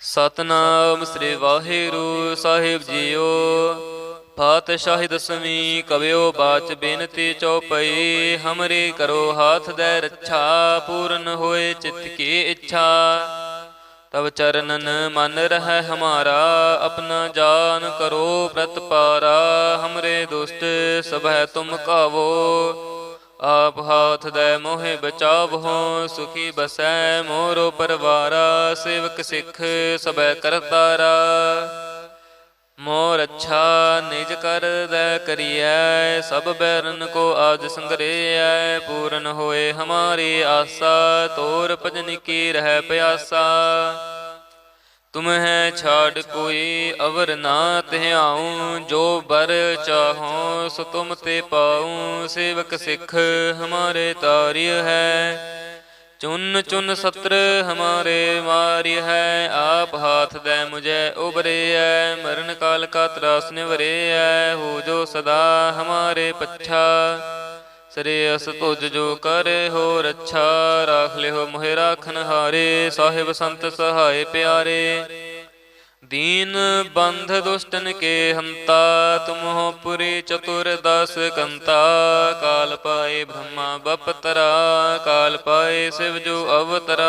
ਸਤਨਾਮ ਸ੍ਰੀ ਵਾਹਿਗੁਰੂ ਸਾਹਿਬ ਜੀਓ। ਪਾਤਸ਼ਾਹੀ ਦਸਵੀਂ ਕਵਿਓ ਬਾਚ ਬੇਨਤੀ ਚਉਪਈ ਹਮਰੀ ਕਰੋ ਹਾਥ ਦੇ ਰੱਛਾ, ਪੂਰਨ ਹੋਏ ਚਿਤ ਕੀ ਇੱਛਾ। ਤਵ ਚਰਨਨ ਮਨ ਰਹਿ ਹਮਾਰਾ, ਆਪਣਾ ਜਾਨ ਕਰੋ ਪ੍ਰਤਪਾਰਾ, ਹਮਰੇ ਦੁਸ਼ਟ ਸਭੈ ਤੁਮ ਕਾਵੋ। ਆਪ ਹਾਥ ਦੇ ਮੋਹਿ ਬਚਾਵਹੁ, ਸੁਖੀ ਬਸੈ ਮੋਰੋ ਪਰਵਾਰਾ, ਸੇਵਕ ਸਿੱਖ ਸਬੈ ਕਰਤਾਰਾ। ਮੋਰ ਅੱਛਾ ਨਿਜ ਕਰ ਦੇ ਕਰੀਐ, ਸਭ ਬੈਰਨ ਕੋ ਆਜ ਸੰਗਰੇਐ, ਪੂਰਨ ਹੋਏ ਹਮਾਰੀ ਆਸਾ, ਤੋਰ ਭਜਨ ਕੀ ਰਹਿ ਪਿਆਸਾ। ਤੁਮ ਹੈ ਛਾੜ ਕੋਈ ਅਵਰ ਨਾ ਧਿਆਉ, ਜੋ ਬਰ ਚਾਹੋ ਸੋ ਤੁਮ ਤੇ ਪਾਉ, ਸੇਵਕ ਸਿੱਖ ਹਮਾਰੇ ਤਾਰਿਯ ਹੈ। ਚੁਨ ਚੁਨ ਸਤਰ ਹਮਾਰੇ ਮਾਰਿ ਹੈ, ਆਪ ਹਾਥ ਦੇ ਮੁਝੇ ਉਬਰਿਐ ਮਰਨ ਕਾਲ ਕਾ ਤਰਾਸ ਨਿਵਰਿਐ ਹੋ ਜੋ ਸਦਾ ਹਮਾਰੇ ਪੱਛਾ। ਸ੍ਰੇਅਸ ਤੁਜ ਜੋ ਕਰੇ ਹੋ ਰੱਛਾ ਰਾਖ ਲਿਓ ਮੋਹਿ ਰਾਖਨ ਹਾਰੇ, ਸਾਹਿਬ ਸੰਤ ਸਹਾਏ ਪਿਆਰੇ। ਦੀਨ ਬੰਧ ਦੁਸ਼ਟਨ ਕੇ ਹੰਤਾ ਤੁਮਹੁ ਪੁਰੀ ਚਤੁਰ ਦਸ ਕੰਤਾ। ਕਾਲ ਪਾਏ ਬ੍ਰਹਮਾ ਬਪਤਰਾ, ਕਾਲ ਪਾਏ ਸਿਵ ਜੋ ਅਵਤਰਾ।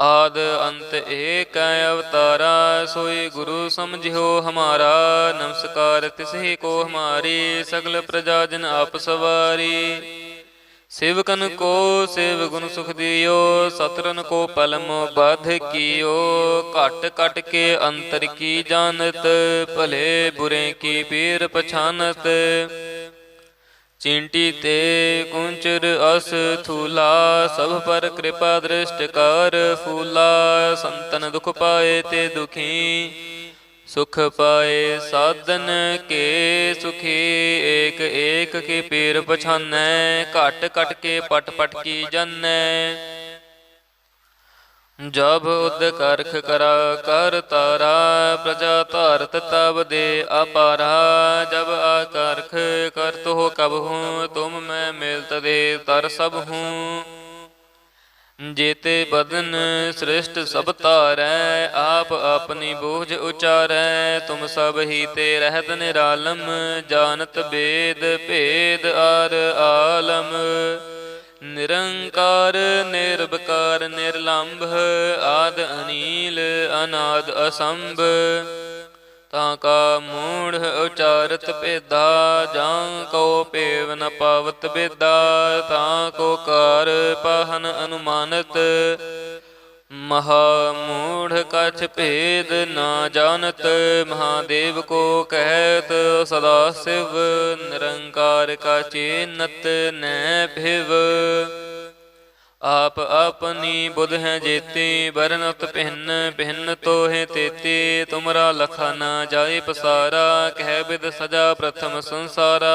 ਆਦ ਅੰਤ ਏਕ ਹੈ ਅਵਤਾਰਾ, ਸੋਈ ਗੁਰੂ ਸਮਝਿਓ ਹਮਾਰਾ। ਨਮਸਕਾਰ ਤਿਸਹੀ ਕੋ ਹਮਾਰੀ, ਸਗਲ ਪ੍ਰਜਾ ਜਨ ਆਪ ਸਵਾਰੀ। ਸੇਵਕਨ ਕੋ ਸੇਵ ਗੁਣ ਸੁਖ ਦਿਓ, ਸਤਰਨ ਕੋ ਪਲਮ ਬਾਧ ਕੀਓ। ਘਟ ਘਟ ਕੇ ਅੰਤਰ ਕੀ ਜਾਣਤ, ਭਲੇ ਬੁਰੇ ਕੀ ਪੀਰ ਪਛਾਨਤ। ਚਿੰਟੀ ਤੇ ਕੁੰਚਰ ਅਸ ਥੂਲਾ, ਸਭ ਪਰ ਕਿਰਪਾ ਦ੍ਰਿਸ਼ਟ ਕਰ ਫੂਲਾ। ਸੰਤਨ ਦੁਖ ਪਾਏ ਤੇ ਦੁਖੀ, ਸੁਖ ਪਾਏ ਸਾਧਨ ਕੇ ਸੁਖੀ। ਏਕ ਏਕ ਕੇ ਪੀਰ ਪਛਾਨੈ, ਘਟ ਘਟ ਕੇ ਪਟ ਪਟ ਕੀ ਜਾਣੈ ਜਬ ਉਦ ਕਰਖ ਕਰਾ, ਕਰ ਤਾਰਾ, ਪ੍ਰਜਾ ਧਾਰਤ ਤਬ ਦੇ ਅਪਾਰਾ। ਜਬ ਆਕਰਖ ਕਰਤ ਹੋ ਕਬ ਹੂੰ, ਤੁਮ ਮੈਂ ਮਿਲਤ ਦੇ ਤਰ ਸਭ ਹੂੰ। ਜੇਤੇ ਬਦਨ ਸ੍ਰਿਸ਼ਟ ਸਭ ਤਾਰੈ ਆਪ ਆਪਣੀ ਬੋਝ ਉਚਾਰੈ। ਤੁਮ ਸਭ ਹੀ ਤੇ ਰਹਿਤ ਨਿਰਾਲਮ, ਜਾਣਤ ਬੇਦ ਭੇਦ ਆਰ ਆਲਮ। ਨਿਰੰਕਾਰ ਨਿਰਭਕਾਰ ਨਿਰਲੰਭ, ਆਦ ਅਨੀਲ, ਅਨਾਦ ਅਸੰਭ। ਤਾਂ ਕਾ ਮੂੜ ਉਚਾਰਤ ਭੇਦਾ, ਜਾਂ ਕੋ ਪੇਵ ਨ ਪਾਵਤ ਬੇਦਾ ਤਾਂ ਕੋ ਕਾਰ ਪਾਹਨ ਅਨੁਮਾਨਤ। ਮਹਾ ਮੂੜ ਕਛ ਭੇਦ ਨਾ ਜਾਣਤ, ਮਹਾਦੇਵ ਕੋ ਕਹਿਤ, ਸਦਾ ਸਿਵ ਨਿਰੰਕਾਰ ਕਾ ਚੇਨਤ ਨੈ ਭਿਵ। ਆਪ ਆਪਨੀ ਬੁਧ ਹੈ ਜੇਤੀ ਬਰਨਤ ਭਿੰਨ ਪਹਿਨ ਤੋਹਿ ਤੇਤੀ, ਤੁਮਰਾ ਲਖਾ ਨਾ ਜਾਏ ਪਸਾਰਾ, ਕਹਿ ਬਿਦ ਸਜਾ ਪ੍ਰਥਮ ਸੰਸਾਰਾ।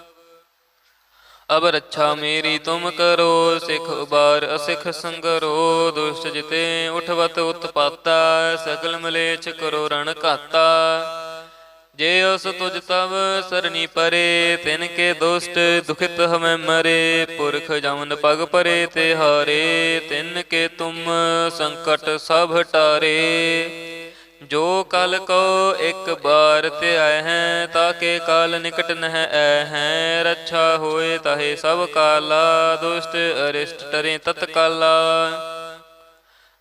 ਅਬ ਰੱਛਾ ਮੇਰੀ ਤੁਮ ਕਰੋ, ਸਿਖ ਉਬਾਰ ਅਸਿਖ ਸੰਗਰੋ, ਦੁਸ਼ਟ ਜਿਤੇ ਉਠਵਤ ਉਤਪਾਤਾ, ਸਗਲ ਮਲੇਛ ਕਰੋ ਰਣ ਘਾਤਾ। ਜੇ ਉਸ ਤੁਜ ਤਵ ਸਰਨੀ ਪਰੇ, ਤਿਨ ਕੇ ਦੁਸ਼ਟ ਦੁਖਿਤ ਹਮੈ ਮਰੇ, ਪੁਰਖ ਜਮਨ ਪਗ ਪਰੇ ਤੇ ਹਾਰੇ, ਤਿਨ ਕੇ ਤੁਮ ਸੰਕਟ ਸਭ ਟਾਰੇ। ਜੋ ਕਲ ਕੋ ਇੱਕ ਬਾਰ ਤੇ ਆਏ ਹੈ, ਤਾਕੇ ਕਾਲ ਨਿਕਟ ਨਹਿ ਐ ਹੈ, ਰੱਛਾ ਹੋਏ ਤਹੇ ਸਭ ਕਾਲਾ, ਦੁਸ਼ਟ ਅਰਿਸ਼ਟ ਟਰੇ ਤਤਕਾਲਾ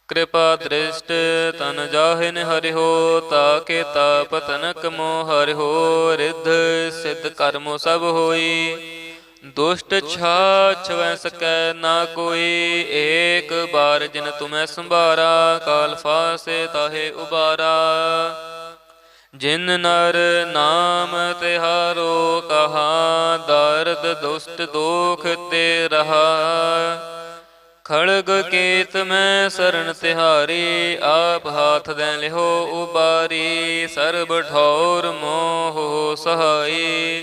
ਕਿਰਪਾ ਦ੍ਰਿਸ਼ਟ ਤਨ ਜਾਹਿਨ ਹਰਿ ਹੋ ਤਾਕੇ ਤਾਪ ਤਨਕ ਮੋ ਹਰਿ ਹੋ ਰਿੱਧ ਸਿੱਧ ਕਰਮੋ ਸਭ ਹੋਈ। ਦੁਸ਼ਟ ਛਾਛ ਵੈ ਸਕੈ ਨਾ ਕੋਈ, ਏਕ ਬਾਰ ਜਿਨ ਤੁਮੈ ਸੰਭਾਰਾ, ਕਾਲ ਫਾਸੇ ਤਾਹੇ ਉਬਾਰਾ। ਜਿਨ ਨਰ ਨਾਮ ਤਿਹਾਰੋ, ਕਹਾ ਦਰਦ ਦੁਸ਼ਟ ਦੋਖ ਤੇ ਰਹਾ। ਖੜਗ ਕੇਤ ਮੈਂ ਸਰਨ ਤਿਹਾਰੀ, ਆਪ ਹਾਥ ਦੇ ਲਿਹੋ ਉਬਾਰੀ। ਸਰਬ ਠੌਰ ਮੋਹ ਸਹਾਈ।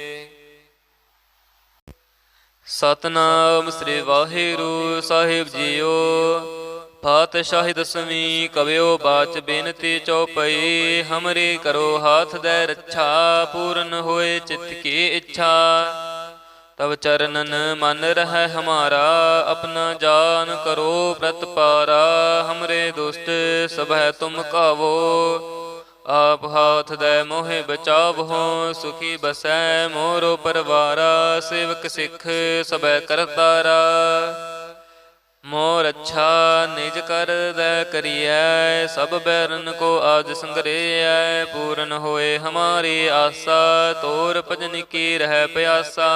ਸਤਨਾਮ ਸ੍ਰੀ ਵਾਹਿਗੁਰੂ ਸਾਹਿਬ ਜੀਓ। ਪਾਤਸ਼ਾਹੀ ਦਸਵੀਂ ਕਵਿਓ ਬਾਚ ਬੇਨਤੀ ਚਉਪਈ, ਹਮਰੀ ਕਰੋ ਹਾਥ ਦੇ ਰੱਛਾ, ਪੂਰਨ ਹੋਏ ਚਿਤ ਕੀ ਇੱਛਾ। ਤਵ ਚਰਨਨ ਮਨ ਰਹਿ ਹਮਾਰਾ, ਆਪਣਾ ਜਾਨ ਕਰੋ ਪ੍ਰਤਪਾਰਾ, ਹਮਰੇ ਦੁਸ਼ਟ ਸਭੈ ਤੁਮ ਕਾਵੋ। ਆਪ ਹਾਥ ਦੇ ਮੋਹਿ ਬਚਾਵਹੁ ਸੁਖੀ ਬਸੈ ਮੋਰੋ ਪਰਵਾਰਾ, ਸੇਵਕ ਸਿੱਖ ਸਬੈ ਕਰਤਾਰਾ। ਮੋਰ ਅੱਛਾ ਨਿਜ ਕਰ ਦੇ ਕਰੀਐ, ਸਭ ਬੈਰਨ ਕੋ ਆਜ ਸੰਗਰੇਐ, ਪੂਰਨ ਹੋਏ ਹਮਾਰੀ ਆਸਾ, ਤੋਰ ਭਜਨ ਕੀ ਰਹਿ ਪਿਆਸਾ।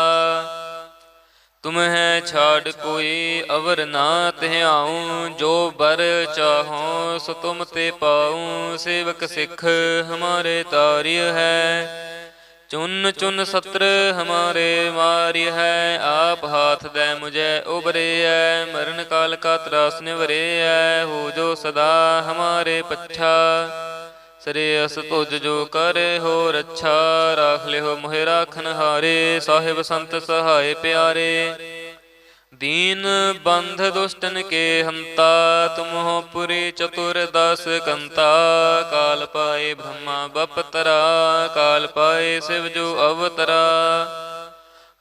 ਤੁਮ ਹੈ ਛਾੜ ਕੋਈ ਅਵਰ ਨਾ ਧਿਆਉ, ਜੋ ਬਰ ਚਾਹੋ ਸੋ ਤੁਮ ਤੇ ਪਾਉ। ਸੇਵਕ ਸਿੱਖ ਹਮਾਰੇ ਤਾਰਿਯ ਹੈ, ਚੁਨ ਚੁਨ ਸਤਰ ਹਮਾਰੇ ਮਾਰਿ ਹੈ। ਆਪ ਹਾਥ ਦੇ ਮੁਝੇ ਉਬਰਿਐ ਮਰਨ ਕਾਲ ਕਾ ਤਰਾਸ ਹੈ ਹੋ ਜੋ ਸਦਾ ਹਮਾਰੇ ਪੱਛਾ। ਸ੍ਰੇਅਸ ਤੁਜ ਜੋ ਕਰੇ ਹੋ ਰੱਛਾ ਰਾਖ ਲਿਓ ਮੋਹਿ ਰਾਖਨ ਹਾਰੇ ਸਾਹਿਬ ਸੰਤ ਸਹਾਏ ਪਿਆਰੇ। ਦੀਨ ਬੰਧ ਦੁਸ਼ਟਨ ਕੇ ਹੰਤਾ, ਤੁਮਹੁ ਪੁਰੀ ਚਤੁਰ ਦਸ ਕੰਤਾ। ਕਾਲ ਪਾਏ ਬ੍ਰਹਮਾ ਬਪਤਰਾ, ਕਾਲ ਪਾਏ ਸਿਵ ਜੋ ਅਵਤਰਾ।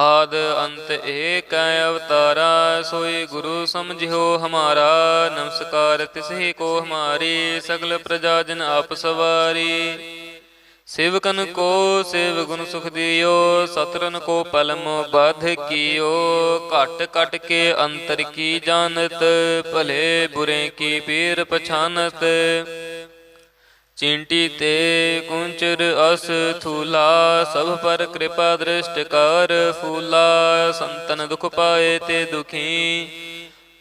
ਆਦ ਅੰਤ ਏਕ ਅਵਤਾਰਾ, ਸੋਈ ਗੁਰੂ ਸਮਝਿਓ ਹਮਾਰਾ, ਨਮਸਕਾਰ ਤਿਸਹੀ ਕੋ ਹਮਾਰੀ, ਸਗਲ ਪ੍ਰਜਾ ਜਨ ਆਪ ਸਵਾਰੀ। ਸੇਵਕਨ ਕੋ ਸੇਵ ਗੁਣ ਸੁਖ ਦਿਓ ਸਤਰਨ ਕੋ ਪਲਮ ਬਾਧ ਕੀਓ। ਘਟ ਘਟ ਕੇ ਅੰਤਰ ਕੀ ਜਾਣਤ, ਭਲੇ ਬੁਰੇ ਕੀ ਪੀਰ ਪਛਾਨਤ। ਚਿੰਟੀ ਤੇ ਕੁੰਚਰ ਅਸ ਥੂਲਾ, ਸਭ ਪਰ ਕਿਰਪਾ ਦ੍ਰਿਸ਼ਟ ਕਰ ਫੂਲਾ। ਸੰਤਨ ਦੁਖ ਪਾਏ ਤੇ ਦੁਖੀ,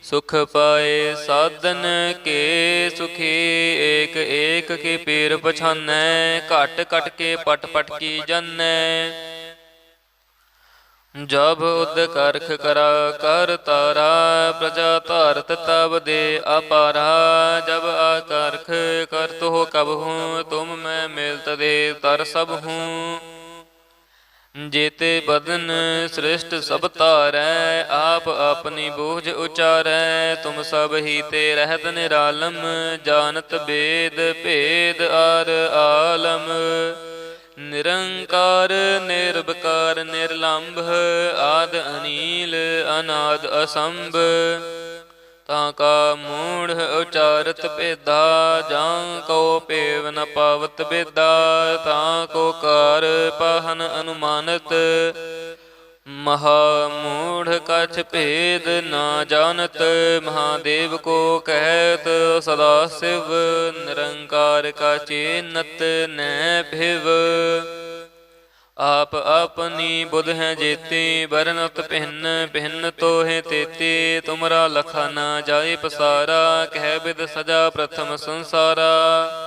ਸੁਖ ਪਾਏ ਸਾਧਨ ਕੇ ਸੁਖੀ। ਏਕ ਏਕ ਕੇ ਪੀਰ ਪਛਾਨੈ, ਘਟ ਘਟ ਕੇ ਪਟ ਪਟ ਕੀ ਜਨੈ। ਜਬ ਉਦ ਕਰਖ ਕਰਾ, ਕਰ ਤਾਰਾ, ਪ੍ਰਜਾ ਧਾਰਤ ਤਬ ਦੇ ਅਪਾਰਾ। ਜਬ ਆਕਰਖ ਕਰਤ ਹੋ ਕਬ ਹੂੰ, ਤੁਮ ਮੈਂ ਮਿਲਤ ਦੇ ਤਰ ਸਭ ਹੂੰ। ਜੇਤੇ ਬਦਨ ਸ੍ਰਿਸ਼ਟ ਸਭ ਤਾਰੈ ਆਪ ਆਪਣੀ ਬੋਝ ਉਚਾਰੈ। ਤੁਮ ਸਭ ਹੀ ਤੇ ਰਹਿਤ ਨਿਰਾਲਮ, ਜਾਣਤ ਬੇਦ ਭੇਦ ਅਰ ਆਲਮ। ਨਿਰੰਕਾਰ ਨਿਰਭਕਾਰ ਨਿਰਲੰਭ, ਆਦ ਅਨੀਲ, ਅਨਾਦ ਅਸੰਭ। ਤਾਂ ਕਾ ਮੂੜ ਉਚਾਰਤ ਭੇਦਾ, ਜਾਂ ਕੋ ਪੇਵ ਨ ਪਾਵਤ ਬੇਦਾ ਤਾਂ ਕੋ ਕਾਰ ਪਾਹਨ ਅਨੁਮਾਨਤ। ਮਹਾ ਮੂੜ ਕਛ ਭੇਦ ਨਾ ਜਾਣਤ, ਮਹਾਦੇਵ ਕੋ ਕਹਿਤ, ਸਦਾ ਸਿਵ ਨਿਰੰਕਾਰ ਕਾ ਚੇਨਤ ਨੈ ਭਿਵ। ਆਪ ਆਪਨੀ ਬੁਧ ਹੈ ਜੇਤੀ ਬਰਨਤ ਭਿੰਨ ਪਹਿਨ ਤੋਹਿ ਤੇਤੀ, ਤੁਮਰਾ ਲਖਾ ਨਾ ਜਾਏ ਪਸਾਰਾ, ਕਹਿ ਬਿਦ ਸਜਾ ਪ੍ਰਥਮ ਸੰਸਾਰਾ।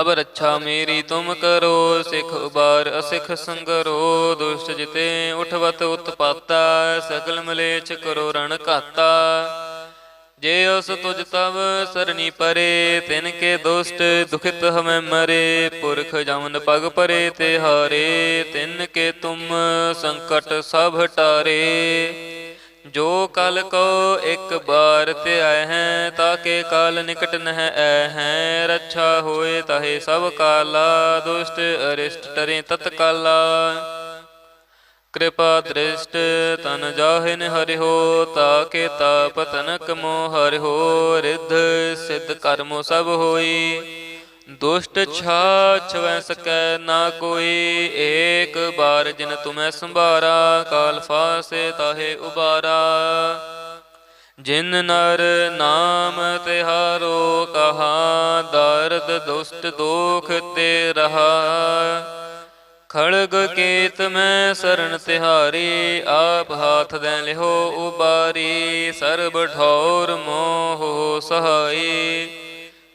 ਅਬ ਰੱਛਾ ਮੇਰੀ ਤੁਮ ਕਰੋ, ਸਿਖ ਉਬਾਰ ਅਸਿਖ ਸੰਗਰੋ, ਦੁਸ਼ਟ ਜਿਤੇ ਉਠਵਤ ਉਤਪਾਤਾ, ਸਗਲ ਮਲੇਛ ਕਰੋ ਰਣ ਘਾਤਾ। ਜੇ ਉਸ ਤੁਜ ਤਵ ਸਰਣੀ ਪਰੇ, ਤਿਨ ਕੇ ਦੁਸ਼ਟ ਦੁਖਿਤ ਹਮੈ ਮਰੇ, ਪੁਰਖ ਜਮਨ ਪਗ ਪਰੇ ਤੇ ਹਾਰੇ, ਤਿਨ ਕੇ ਤੁਮ ਸੰਕਟ ਸਭ ਟਾਰੇ ਜੋ ਕਲ ਕੋ ਇੱਕ ਬਾਰ ਤੇ ਆਏ ਹੈ, ਤਾਕੇ ਕਾਲ ਨਿਕਟ ਨਹਿ ਐ ਹੈ। ਰੱਛਾ ਹੋਏ ਤਹੇ ਸਭ ਕਾਲਾ, ਦੁਸ਼ਟ ਅਰਿਸ਼ਟ ਟਰੇ ਤਤਕਾਲਾ। ਕਿਰਪਾ ਦ੍ਰਿਸ਼ਟ ਤਨ ਜਾਹਿਨ ਹਰਿਓ ਤਾਕੇ ਤਾਪ ਤਨਕ ਮੋ ਹਰਿਓ ਰਿਧ ਸਿਧ ਕਰਮੋ ਸਭ ਹੋਈ। ਦੁਸ਼ਟ ਛਾਛ ਵੈ ਸਕੈ ਨਾ ਕੋਈ, ਏਕ ਬਾਰ ਜਿਨ ਤੁਮੈ ਸੰਭਾਰਾ, ਕਾਲ ਫਾਸੇ ਤਾਹੇ ਉਬਾਰਾ। ਜਿਨ ਨਰ ਨਾਮ ਤਿਹਾਰੋ, ਕਹਾ ਦਰਦ ਦੁਸ਼ਟ ਦੋਖ ਤੇ ਰਹਾ। ਖੜਗ ਕੇਤ ਮੈਂ ਸਰਨ ਤਿਹਾਰੀ, ਆਪ ਹਾਥ ਦੇ ਲਿਹੋ ਉਬਾਰੀ। ਸਰਬ ਠੌਰ ਮੋਹ ਸਹਾਈ।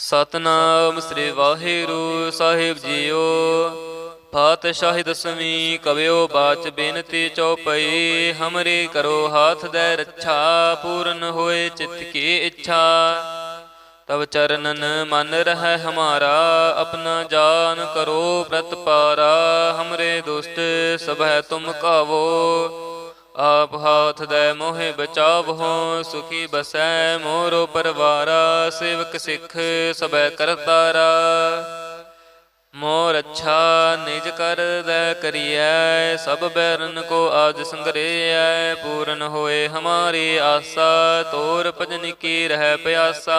ਸਤਨਾਮ ਸ੍ਰੀ ਵਾਹਿਗੁਰੂ ਸਾਹਿਬ ਜੀਓ। ਪਾਤਸ਼ਾਹੀ ਦਸਵੀਂ ਕਵਿਓ ਬਾਚ ਬੇਨਤੀ ਚਉਪਈ, ਹਮਰੀ ਕਰੋ ਹਾਥ ਦੇ ਰੱਛਾ, ਪੂਰਨ ਹੋਏ ਚਿਤ ਕੀ ਇੱਛਾ। ਤਵ ਚਰਨਨ ਮਨ ਰਹਿ ਹਮਾਰਾ, ਆਪਣਾ ਜਾਨ ਕਰੋ ਪ੍ਰਤਪਾਰਾ, ਹਮਰੇ ਦੁਸ਼ਟ ਸਭੈ ਤੁਮ ਕਾਵੋ। ਆਪ ਹਾਥ ਦੇ ਮੋਹਿ ਬਚਾਵਹੁ, ਸੁਖੀ ਬਸੈ ਮੋਰੋ ਪਰਵਾਰਾ, ਸੇਵਕ ਸਿੱਖ ਸਬੈ ਕਰਤਾਰਾ ਮੋਰ ਅੱਛਾ ਨਿਜ ਕਰ ਦੈ ਕਰੀਐ, ਸਭ ਬੈਰਨ ਕੋ ਆਜ ਸੰਗਰੇਐ, ਪੂਰਨ ਹੋਏ ਹਮਾਰੀ ਆਸਾ, ਤੋਰ ਭਜਨ ਕੀ ਰਹਿ ਪਿਆਸਾ।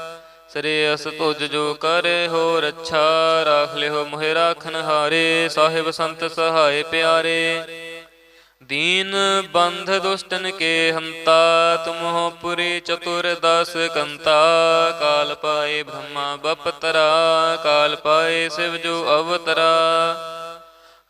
ਸ੍ਰੀ ਅਸ ਤੁਜ ਜੋ ਕਰੇ ਹੋ ਰੱਛਾ ਰਾਖ ਲਿਓ ਮੋਹਿ ਰਾਖਨ ਹਾਰੇ, ਸਾਹਿਬ ਸੰਤ ਸਹਾਏ ਪਿਆਰੇ। ਦੀਨ ਬੰਧ ਦੁਸ਼ਟਨ ਕੇ ਹੰਤਾ, ਤੁਮਹੁ ਪੁਰੀ ਚਤੁਰ ਦਸ ਕੰਤਾ। ਕਾਲ ਪਾਏ ਬ੍ਰਹਮਾ ਬਪਤਰਾ, ਕਾਲ ਪਾਏ ਸਿਵ ਜੋ ਅਵਤਰਾ।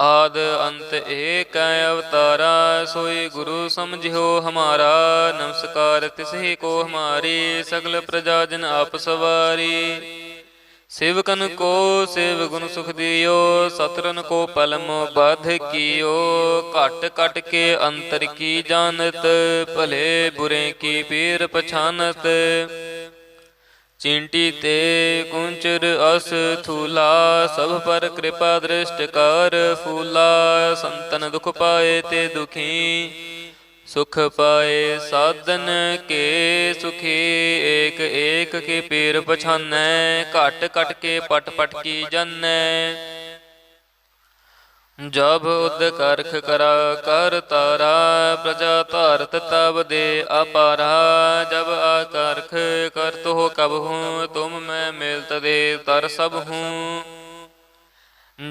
ਆਦ ਅੰਤ ਏਕ ਅਵਤਾਰਾ, ਸੋਈ ਗੁਰੂ ਸਮਝਿਓ ਹਮਾਰਾ, ਨਮਸਕਾਰ ਤਿਸਹੀ ਕੋ ਹਮਾਰੀ, ਸਗਲ ਪ੍ਰਜਾ ਜਨ ਆਪ ਸਵਾਰੀ। ਸੇਵਕਨ ਕੋ ਸੇਵ ਗੁਣ ਸੁਖ ਦਿਓ ਸਤਰਨ ਕੋ ਪਲਮ ਬਾਧ ਕੀਓ। ਘਟ ਘਟ ਕੇ ਅੰਤਰ ਕੀ ਜਾਣਤ, ਭਲੇ ਬੁਰੇ ਕੀ ਪੀਰ ਪਛਾਨਤ। ਚਿੰਟੀ ਤੇ ਕੁੰਚਰ ਅਸ ਥੂਲਾ, ਸਭ ਪਰ ਕਿਰਪਾ ਦ੍ਰਿਸ਼ਟ ਕਰ ਫੂਲਾ। ਸੰਤਨ ਦੁਖ ਪਾਏ ਤੇ ਦੁਖੀ, ਸੁਖ ਪਾਏ ਸਾਧਨ ਕੇ ਸੁਖੀ। ਏਕ ਏਕ ਕੇ ਪੀਰ ਪਛਾਨੈ, ਘਟ ਘਟ ਕੇ ਪਟ ਪਟ ਕੀ ਜਨੈ। ਜਬ ਉਦ ਕਰਖ ਕਰਾ ਕਰ ਤਾਰਾ, ਪ੍ਰਜਾ ਧਾਰਤ ਤਬ ਦੇ ਅਪਾਰਾ, ਜਬ ਆਕਰਖ ਕਰਤ ਹੋ ਕਬ ਹੂੰ, ਤੁਮ ਮੈਂ ਮਿਲਤ ਦੇ ਤਰ ਸਭ ਹੂੰ।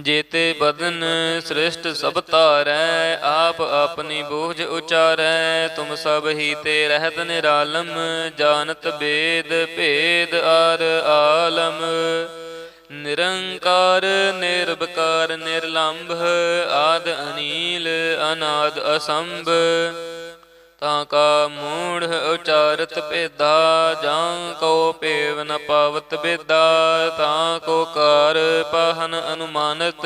ਜੇਤੇ ਬਦਨ ਸ੍ਰਿਸ਼ਟ ਸਭ ਧਾਰੈ, ਆਪ ਆਪਣੀ ਬੋਝ ਉਚਾਰੈ, ਤੁਮ ਸਭ ਹੀ ਤੇ ਰਹਿਤ ਨਿਰਾਲਮ, ਜਾਣਤ ਬੇਦ ਭੇਦ ਆਰ ਆਲਮ। ਨਿਰੰਕਾਰ ਨਿਰਭਕਾਰ ਨਿਰਲੰਭ, ਆਦ ਅਨੀਲ, ਅਨਾਦ ਅਸੰਭ। ਤਾਂ ਕਾ ਮੂੜ ਉਚਾਰਤ ਭੇਦਾ, ਜਾਂ ਕੋ ਪੇਵ ਨ ਪਾਵਤ ਬੇਦਾ ਤਾਂ ਕੋ ਕਾਰ ਪਾਹਨ ਅਨੁਮਾਨਤ।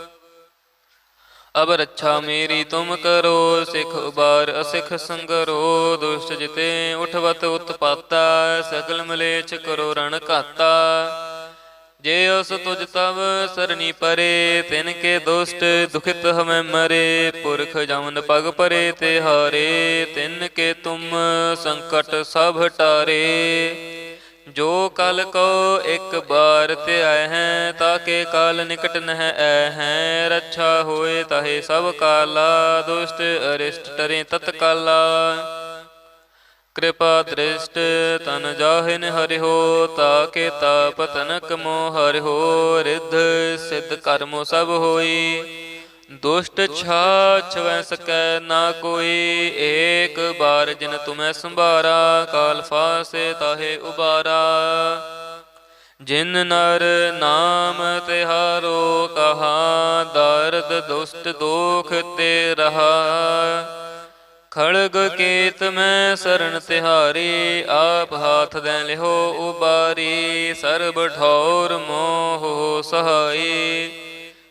ਅਬ ਰੱਛਾ ਮੇਰੀ ਤੁਮ ਕਰੋ, ਸਿਖ ਉਬਾਰ ਅਸਿਖ ਸੰਗਰੋ, ਦੁਸ਼ਟ ਜਿਤੇ ਉਠਵਤ ਉਤਪਾਤਾ, ਸਗਲ ਮਲੇਛ ਕਰੋ ਰਣ ਘਾਤਾ। ਜੇ ਉਸ ਤੁਜ ਤਵ ਸਰਣੀ ਪਰੇ, ਤਿਨ ਕੇ ਦੁਸ਼ਟ ਦੁਖਿਤ ਹਮੈ ਮਰੇ, ਪੁਰਖ ਜਮਨ ਪਗ ਪਰੇ ਤੇ ਹਾਰੇ, ਤਿਨ ਕੇ ਤੁਮ ਸੰਕਟ ਸਭ ਟਾਰੇ। ਜੋ ਕਲ ਕੋ ਇੱਕ ਬਾਰ ਤੇ ਆਏ ਹੈ, ਤਾਕੇ ਕਾਲ ਨਿਕਟ ਨਹਿ ਐ ਹੈ। ਰੱਛਾ ਹੋਏ ਤਹੇ ਸਭ ਕਾਲਾ, ਦੁਸ਼ਟ ਅਰਿਸ਼ਟ ਟਰੇ ਤਤਕਾਲਾ। ਕਿਰਪਾ ਦ੍ਰਿਸ਼ਟ ਤਨ ਜਾਹਿਨ ਹਰਿਓ ਤਾਕੇ ਤਾਪ ਤਨਕ ਮੋ ਹਰਿਓ ਰਿਧ ਸਿਧ ਕਰਮੋ ਸਭ ਹੋਈ। ਦੁਸ਼ਟ ਛਾਛ ਵੈ ਸਕੈ ਨਾ ਕੋਈ, ਏਕ ਬਾਰ ਜਿਨ ਤੁਮੈ ਸੰਭਾਰਾ, ਕਾਲ ਫਾਸੇ ਤਾਹੇ ਉਬਾਰਾ। ਜਿਨ ਨਰ ਨਾਮ ਤਿਹਾਰੋ, ਕਹਾ ਦਰਦ ਦੁਸ਼ਟ ਦੋਖ ਤੇ ਰਹਾ। ਖੜਗ ਕੇਤ ਮੈਂ ਸਰਨ ਤਿਹਾਰੀ, ਆਪ ਹਾਥ ਦੇ ਲਿਹੋ ਉਬਾਰੀ। ਸਰਬ ਠੌਰ ਮੋਹ ਸਹਾਈ।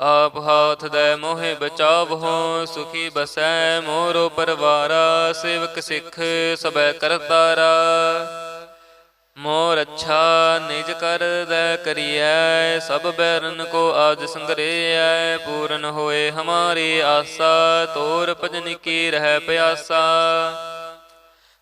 ਆਪ ਹਾਥ ਦੇ ਮੋਹਿ ਬਚਾਵਹੁ, ਸੁਖੀ ਬਸੈ ਮੋਰੋ ਪਰਵਾਰਾ, ਸੇਵਕ ਸਿੱਖ ਸਬੈ ਕਰਤਾਰਾ। ਮੋਰ ਅੱਛਾ ਨਿਜ ਕਰ ਦੈ ਕਰੀਐ, ਸਭ ਬੈਰਨ ਕੋ ਆਜ ਸੰਗਰੇਐ, ਪੂਰਨ ਹੋਏ ਹਮਾਰੀ ਆਸਾ, ਤੋਰ ਭਜਨ ਕੀ ਰਹਿ ਪਿਆਸਾ।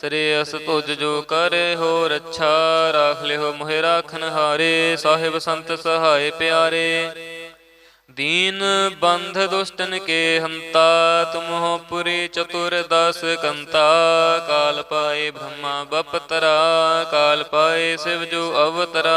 ਸ੍ਰੇਅਸ ਤੁਜ ਜੋ ਕਰੇ ਹੋ ਰੱਛਾ ਰਾਖ ਲਿਓ ਮੋਹਿ ਰਾਖਨ ਹਾਰੇ, ਸਾਹਿਬ ਸੰਤ ਸਹਾਏ ਪਿਆਰੇ। ਦੀਨ ਬੰਧ ਦੁਸ਼ਟਨ ਕੇ ਹੰਤਾ, ਤੁਮਹੁ ਪੁਰੀ ਚਤੁਰ ਦਸ ਕੰਤਾ। ਕਾਲ ਪਾਏ ਬ੍ਰਹਮਾ ਬਪਤਰਾ, ਕਾਲ ਪਾਏ ਸਿਵ ਜੋ ਅਵਤਰਾ।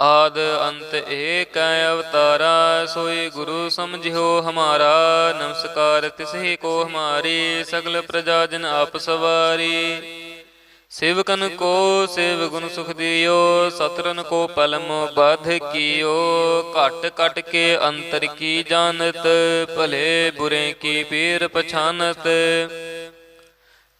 ਆਦ ਅੰਤ ਏਕ ਹੈ ਅਵਤਾਰਾ, ਸੋਈ ਗੁਰੂ ਸਮਝਿਓ ਹਮਾਰਾ। ਨਮਸਕਾਰ ਤਿਸਹੀ ਕੋ ਹਮਾਰੀ, ਸਗਲ ਪ੍ਰਜਾ ਜਨ ਆਪ ਸਵਾਰੀ। ਸੇਵਕਨ ਕੋ ਸੇਵ ਗੁਣ ਸੁਖ ਦਿਓ, ਸਤਰਨ ਕੋ ਪਲਮ ਬਾਧ ਕੀਓ। ਘਟ ਘਟ ਕੇ ਅੰਤਰ ਕੀ ਜਾਣਤ, ਭਲੇ ਬੁਰੇ ਕੀ ਪੀਰ ਪਛਾਨਤ।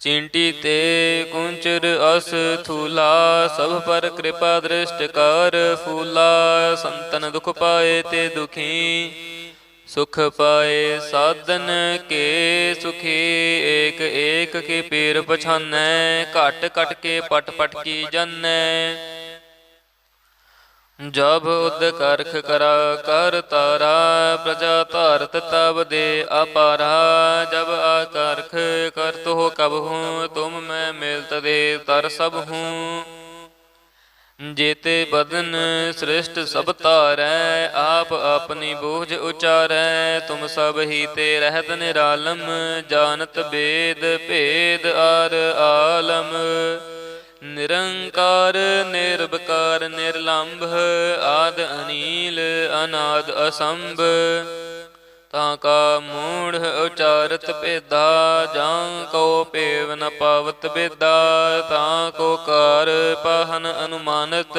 ਚਿੰਟੀ ਤੇ ਕੁੰਚਰ ਅਸ ਥੂਲਾ, ਸਭ ਪਰ ਕਿਰਪਾ ਦ੍ਰਿਸ਼ਟ ਕਰ ਫੂਲਾ। ਸੰਤਨ ਦੁਖ ਪਾਏ ਤੇ ਦੁਖੀ, ਸੁਖ ਪਾਏ ਸਾਧਨ ਕੇ ਸੁਖੀ। ਏਕ ਏਕ ਕੇ ਪੀਰ ਪਛਾਨੈ, ਘਟ ਘਟ ਕੇ ਪਟ ਪਟ ਕੀ ਜਾਣੈ ਜਬ ਉਦ ਕਰਖ ਕਰਾ, ਕਰ ਤਾਰਾ, ਪ੍ਰਜਾ ਧਾਰਤ ਤਬ ਦੇ ਅਪਾਰਾ। ਜਬ ਆਕਰਖ ਕਰਤ ਹੋ ਕਬ ਹੂੰ, ਤੁਮ ਮੈਂ ਮਿਲਤ ਦੇ ਤਰ ਸਭ ਹੂੰ। ਜੇਤੇ ਬਦਨ ਸ੍ਰਿਸ਼ਟ ਸਭ ਤਾਰੈ ਆਪ ਆਪਣੀ ਬੋਝ ਉਚਾਰੈ। ਤੁਮ ਸਭ ਹੀ ਤੇ ਰਹਿਤ ਨਿਰਾਲਮ, ਜਾਣਤ ਬੇਦ ਭੇਦ ਆਰ ਆਲਮ। ਨਿਰੰਕਾਰ ਨਿਰਭਕਾਰ ਨਿਰਲੰਭ, ਆਦ ਅਨੀਲ, ਅਨਾਦ ਅਸੰਭ। ਤਾਂ ਕਾ ਮੂੜ ਉਚਾਰਤ ਭੇਦਾ, ਜਾਂ ਕੋ ਪੇਵ ਨ ਪਾਵਤ ਬੇਦਾ ਤਾਂ ਕੋ ਕਾਰ ਪਾਹਨ ਅਨੁਮਾਨਤ।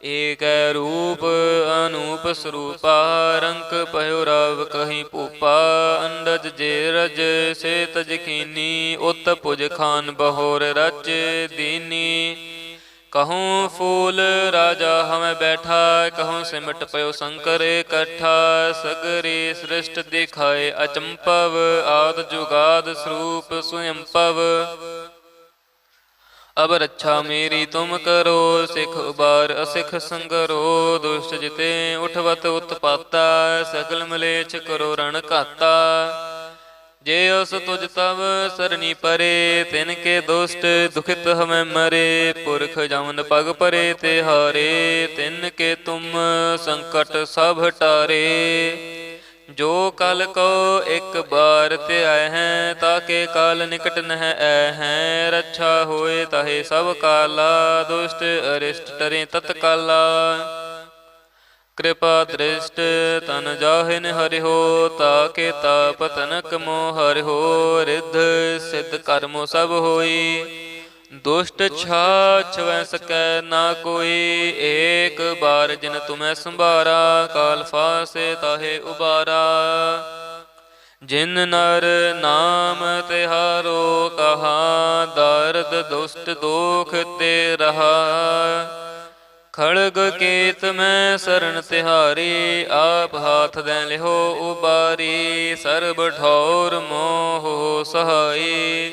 ਏਕੈ ਰੂਪ ਅਨੂਪ ਸਰੂਪਾ, ਰੰਕ ਭਇਓ ਰਵ ਕਹੀ ਭੂਪਾ, ਅੰਡਜ ਜੇ ਰਜ ਸੇ ਤਜ ਕੀਨੀ ਉਤ ਪੁਜ ਖਾਨ ਬਹੋਰ ਰਚ ਦੀਨੀ। ਕਹੂੰ ਫੂਲ ਰਾਜਾ ਹਮੈ ਬੈਠਾ, ਕਹੂੰ ਸਿਮਟ ਪਇਓ ਸ਼ੰਕਰ ਇਕੱਠਾ, ਸਗਰੀ ਸ੍ਰਿਸ਼ਟ ਦਿਖਾਏ ਅਚੰਪਵ, ਆਦ ਜੁਗਾਦ ਸਰੂਪ ਸੁਯੰਪਵ। ਅਬ ਰੱਛਾ ਮੇਰੀ ਤੁਮ ਕਰੋ, ਸਿਖ ਉਬਾਰ ਅਸਿਖ ਸੰਗਰੋ, ਦੁਸ਼ਟ ਜਿਤੇ ਉਠਵਤ ਉਤਪਾਤਾ, ਸਗਲ ਮਲੇਛ ਕਰੋ ਰਣ ਘਾਤਾ। ਜੇ ਉਸ ਤੁਜ ਤਵ ਸਰਨੀ ਪਰੇ, ਤਿਨ ਕੇ ਦੁਸ਼ਟ ਦੁਖਿਤ ਹਮੈ ਮਰੇ, ਪੁਰਖ ਜਮਨ ਪਗ ਪਰੇ ਤੇ ਹਾਰੇ, ਤਿਨ ਕੇ ਤੁਮ ਸੰਕਟ ਸਭ ਟਾਰੇ। ਜੋ ਕਲ ਕੋ ਇੱਕ ਬਾਰ ਤੇ ਆਏ ਹੈ ਤਾਕੇ ਕਾਲ ਨਿਕਟ ਨਹਿ ਐ ਹੈ। ਰੱਛਾ ਹੋਏ ਤਹੇ ਸਭ ਕਾਲਾ, ਦੁਸ਼ਟ ਅਰਿਸ਼ਟ ਟਰੇ ਤਤਕਾਲਾ। ਕਿਰਪਾ ਦ੍ਰਿਸ਼ਟ ਤਨ ਜਾਹਿਨ ਹਰਿਓ ਤਾਕੇ ਤਾਪ ਤਨਕ ਮੋ ਹਰਿਓ ਰਿਧ ਸਿਧ ਕਰਮੋ ਸਭ ਹੋਈ। ਦੁਸ਼ਟ ਛਾ ਛਵੈ ਸਕੈ ਨਾ ਕੋਈ, ਏਕ ਬਾਰ ਜਿਨ ਤੁਮੈ ਸੰਭਾਰਾ, ਕਾਲ ਫਾਸੇ ਤਾਹੇ ਉਬਾਰਾ। ਜਿਨ ਨਰ ਨਾਮ ਤਿਹਾਰੋ, ਕਹਾ ਦਰਦ ਦੁਸ਼ਟ ਦੋਖ ਤੇ ਰਹਾ। ਖੜਗ ਕੇਤ ਮੈਂ ਸ਼ਰਨ ਤਿਹਾਰੀ, ਆਪ ਹਾਥ ਦੇ ਲਿਹੋ ਉਬਾਰੀ। ਸਰਬ ਠੌਰ ਮੋਹ ਸਹਾਈ।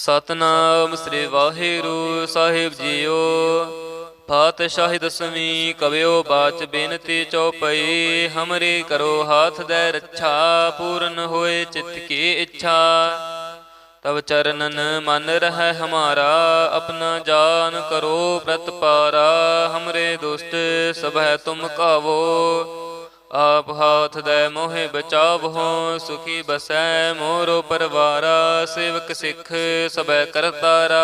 ਸਤਨਾਮ ਸ੍ਰੀ ਵਾਹਿਗੁਰੂ ਸਾਹਿਬ ਜੀਓ। ਪਾਤਸ਼ਾਹੀ ਦਸਵੀਂ ਕਵਿਓ ਬਾਚ ਬੇਨਤੀ ਚਉਪਈ ਹਮਰੀ ਕਰੋ ਹਾਥ ਦੇ ਰੱਛਾ, ਪੂਰਨ ਹੋਏ ਚਿਤ ਕੀ ਇੱਛਾ। ਤਵ ਚਰਨਨ ਮਨ ਰਹਿ ਹਮਾਰਾ, ਆਪਣਾ ਜਾਨ ਕਰੋ ਪ੍ਰਤਪਾਰਾ, ਹਮਰੇ ਦੁਸ਼ਟ ਸਭੈ ਤੁਮ ਕਾਵੋ। ਆਪ ਹਾਥ ਦੇ ਮੋਹਿ ਬਚਾਵਹੁ, ਸੁਖੀ ਬਸੈ ਮੋਰੋ ਪਰਵਾਰਾ, ਸੇਵਕ ਸਿੱਖ ਸਬੈ ਕਰਤਾਰਾ।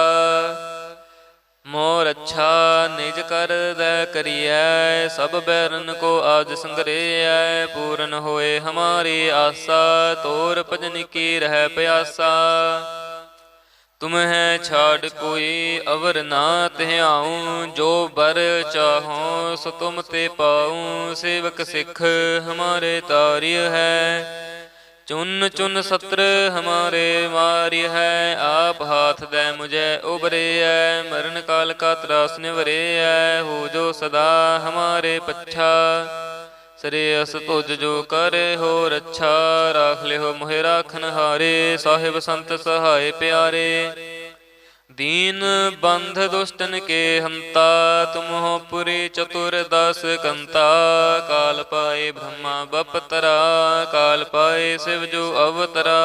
ਮੋਰ ਅੱਛਾ ਨਿਜ ਕਰ ਦੈ ਕਰੀਐ, ਸਭ ਬੈਰਨ ਕੋ ਆਜ ਸੰਗਰੇਐ, ਪੂਰਨ ਹੋਏ ਹਮਾਰੀ ਆਸਾ, ਤੋਰ ਭਜਨ ਕੀ ਰਹਿ ਪਿਆਸਾ। ਤੁਮ ਹੈ ਛਾੜ ਕੋਈ ਅਵਰ ਨਾ ਧਿਆਉ, ਜੋ ਬਰ ਚਾਹੋ ਸੋ ਤੁਮ ਤੇ ਪਾਉ, ਸੇਵਕ ਸਿੱਖ ਹਮਾਰੇ ਤਾਰਿਯ ਹੈ। ਚੁਨ ਚੁਨ ਸਤਰ ਹਮਾਰੇ ਮਾਰਿ ਹੈ, ਆਪ ਹਾਥ ਦੇ ਮੁਝੇ ਉਬਰਿਐ ਮਰਨ ਕਾਲ ਕਾ ਤਰਾਸ ਨਿਵਰਿਐ ਹੋ ਜੋ ਸਦਾ ਹਮਾਰੇ ਪੱਛਾ। ਸ੍ਰੇਅਸ ਤੁਜ ਜੋ ਕਰੇ ਹੋ ਰੱਛਾ ਰਾਖ ਲਿਓ ਮੋਹਿ ਰਾਖਨ ਹਾਰੇ, ਸਾਹਿਬ ਸੰਤ ਸਹਾਏ ਪਿਆਰੇ। ਦੀਨ ਬੰਧ ਦੁਸ਼ਟਨ ਕੇ ਹੰਤਾ ਤੁਮਹੁ ਪੁਰੀ ਚਤੁਰ ਦਸ ਕੰਤਾ। ਕਾਲ ਪਾਏ ਬ੍ਰਹਮਾ ਬਪਤਰਾ, ਕਾਲ ਪਾਏ ਸਿਵ ਜੋ ਅਵਤਰਾ।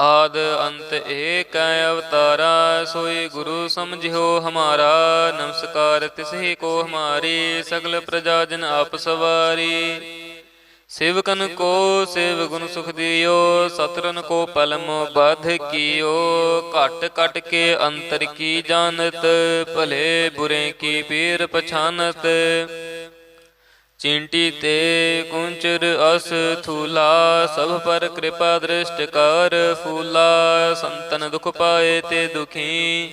ਆਦ ਅੰਤ ਏਕ ਹੈ ਅਵਤਾਰਾ, ਸੋਈ ਗੁਰੂ ਸਮਝਿਓ ਹਮਾਰਾ। ਨਮਸਕਾਰ ਤਿਸਹੀ ਕੋ ਹਮਾਰੀ, ਸਗਲ ਪ੍ਰਜਾ ਜਨ ਆਪ ਸਵਾਰੀ। ਸੇਵਕਨ ਕੋ ਸੇਵ ਗੁਣ ਸੁਖ ਦਿਓ, ਸਤਰਨ ਕੋ ਪਲਮ ਬਾਧ ਕੀਓ। ਘਟ ਘਟ ਕੇ ਅੰਤਰ ਕੀ ਜਾਣਤ, ਭਲੇ ਬੁਰੇ ਕੀ ਪੀਰ ਪਛਾਨਤ। ਚਿੰਟੀ ਤੇ ਕੁੰਚਰ ਅਸ ਥੂਲਾ, ਸਭ ਪਰ ਕਿਰਪਾ ਦ੍ਰਿਸ਼ਟ ਕਰ ਫੂਲਾ। ਸੰਤਨ ਦੁਖ ਪਾਏ ਤੇ ਦੁਖੀ,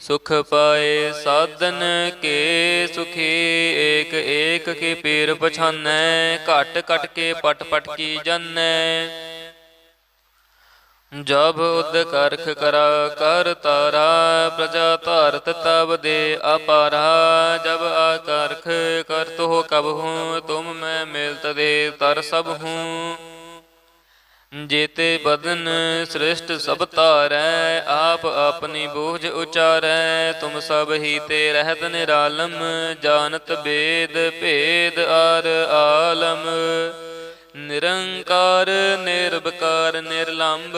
ਸੁਖ ਪਾਏ ਸਾਧਨ ਕੇ ਸੁਖੀ। ਏਕ ਏਕ ਕੇ ਪੀਰ ਪਛਾਨੈ, ਘਟ ਘਟ ਕੇ ਪਟ ਪਟ ਕੀ ਜਾਣੈ ਜਬ ਉਦ ਕਰਖ ਕਰਾ ਕਰ ਤਾਰਾ, ਪ੍ਰਜਾ ਧਾਰਤ ਤਬ ਦੇ ਅਪਾਰਾ। ਜਬ ਆਕਰਖ ਕਰਤ ਹੋ ਕਬ ਹੂੰ, ਤੁਮ ਮੈਂ ਮਿਲਤ ਦੇ ਤਰ ਸਭ ਹੂੰ। ਜੇਤੇ ਬਦਨ ਸ੍ਰਿਸ਼ਟ ਸਭ ਧਾਰੈ, ਆਪ ਆਪਣੀ ਬੋਝ ਉਚਾਰੈ। ਤੁਮ ਸਭ ਹੀ ਤੇ ਰਹਿਤ ਨਿਰਾਲਮ, ਜਾਣਤ ਬੇਦ ਭੇਦ ਆਰ ਆਲਮ। ਨਿਰੰਕਾਰ ਨਿਰਭਕਾਰ ਨਿਰਲੰਭ,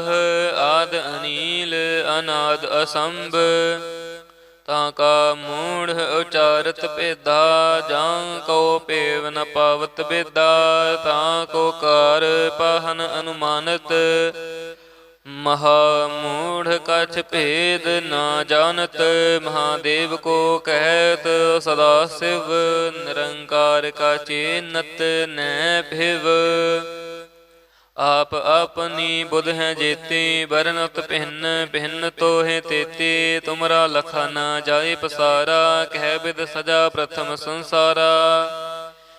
ਆਦ ਅਨੀਲ, ਅਨਾਦ ਅਸੰਭ। ਤਾਂ ਕਾ ਮੂੜ ਉਚਾਰਤ ਭੇਦਾ, ਜਾਂ ਕੋ ਪੇਵ ਨ ਪਾਵਤ ਬੇਦਾ ਤਾਂ ਕੋ ਕਾਰ ਪਾਹਨ ਅਨੁਮਾਨਤ। ਮਹਾ ਮੂੜ ਕਛ ਭੇਦ ਨਾ ਜਾਣਤ, ਮਹਾਦੇਵ ਕੋ ਕਹਿਤ, ਸਦਾ ਸਿਵ ਨਿਰੰਕਾਰ ਕਾ ਚੇਨਤ ਨੈ ਭਿਵ। ਆਪ ਆਪਨੀ ਬੁਧ ਹੈ ਜੇਤੀ ਬਰਨਤ ਭਿੰਨ ਪਹਿਨ ਤੋਹੇ ਤੇਤੀ, ਤੁਮਰਾ ਲਖਾ ਨਾ ਜਾਏ ਪਸਾਰਾ, ਕਹਿ ਬਿਦ ਸਜਾ ਪ੍ਰਥਮ ਸੰਸਾਰਾ।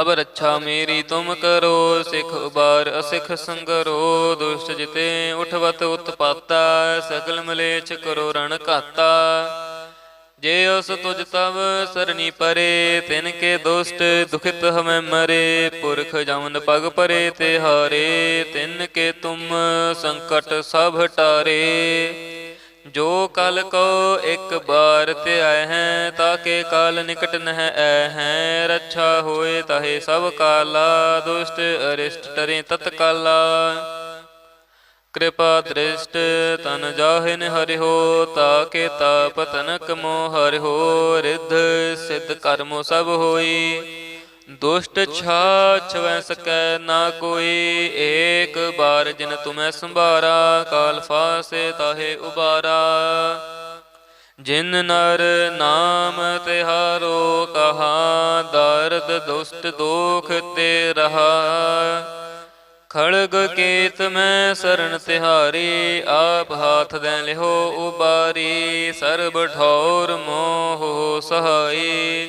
ਅਬ ਰੱਛਾ ਮੇਰੀ ਤੁਮ ਕਰੋ, ਸਿਖ ਉਬਾਰ ਅਸਿਖ ਸੰਗਰੋ, ਦੁਸ਼ਟ ਜਿਤੇ ਉਠਵਤ ਉਤਪਾਤਾ, ਸਗਲ ਮਲੇਛ ਕਰੋ ਰਣ ਘਾਤਾ। ਜੇ ਉਸ ਤੁਜ ਤਵ ਸਰਨੀ ਪਰੇ, ਤਿਨ ਕੇ ਦੁਸ਼ਟ ਦੁਖਿਤ ਹਮੈ ਮਰੇ, ਪੁਰਖ ਜਮਨ ਪਗ ਪਰੇ ਤੇ ਹਾਰੇ, ਤਿਨ ਕੇ ਤੁਮ ਸੰਕਟ ਸਭ ਟਾਰੇ। ਜੋ ਕਲ ਕੋ ਇੱਕ ਬਾਰ ਤੇ ਹੈ, ਤਾਕੇ ਕਾਲ ਨਿਕਟ ਨਹਿ ਐ ਹੈ। ਰੱਛਾ ਹੋਏ ਤਹੇ ਸਭ ਕਾਲਾ, ਦੁਸ਼ਟ ਅਰਿਸ਼ਟ ਟਰੇ ਤਤਕਾਲਾ ਕਿਰਪਾ ਦ੍ਰਿਸ਼ਟ ਤਨ ਜਾਹਿਨ ਹਰਿਓ ਤਾਕੇ ਤਾਪ ਤਨਕ ਮੋ ਹਰਿਓ ਰਿਧ ਸਿਧ ਕਰਮੋ ਸਭ ਹੋਈ। ਦੁਸ਼ਟ ਛਾਛ ਵੈ ਸਕੈ ਨਾ ਕੋਈ, ਏਕ ਬਾਰ ਜਿਨ ਤੁਮੈ ਸੰਭਾਰਾ, ਕਾਲ ਫਾਸੇ ਤਾਹੇ ਉਬਾਰਾ। ਜਿਨ ਨਰ ਨਾਮ ਤਿਹਾਰੋ, ਕਹਾ ਦਰਦ ਦੁਸ਼ਟ ਦੋਖ ਤੇ ਰਹਾ। ਖੜਗ ਕੇਤ ਮੈਂ ਸਰਣ ਤਿਹਾਰੀ, ਆਪ ਹਾਥ ਦੇ ਲਿਹੋ ਉਬਾਰੀ। ਸਰਬ ਠੌਰ ਮੋਹ ਸਹਾਈ।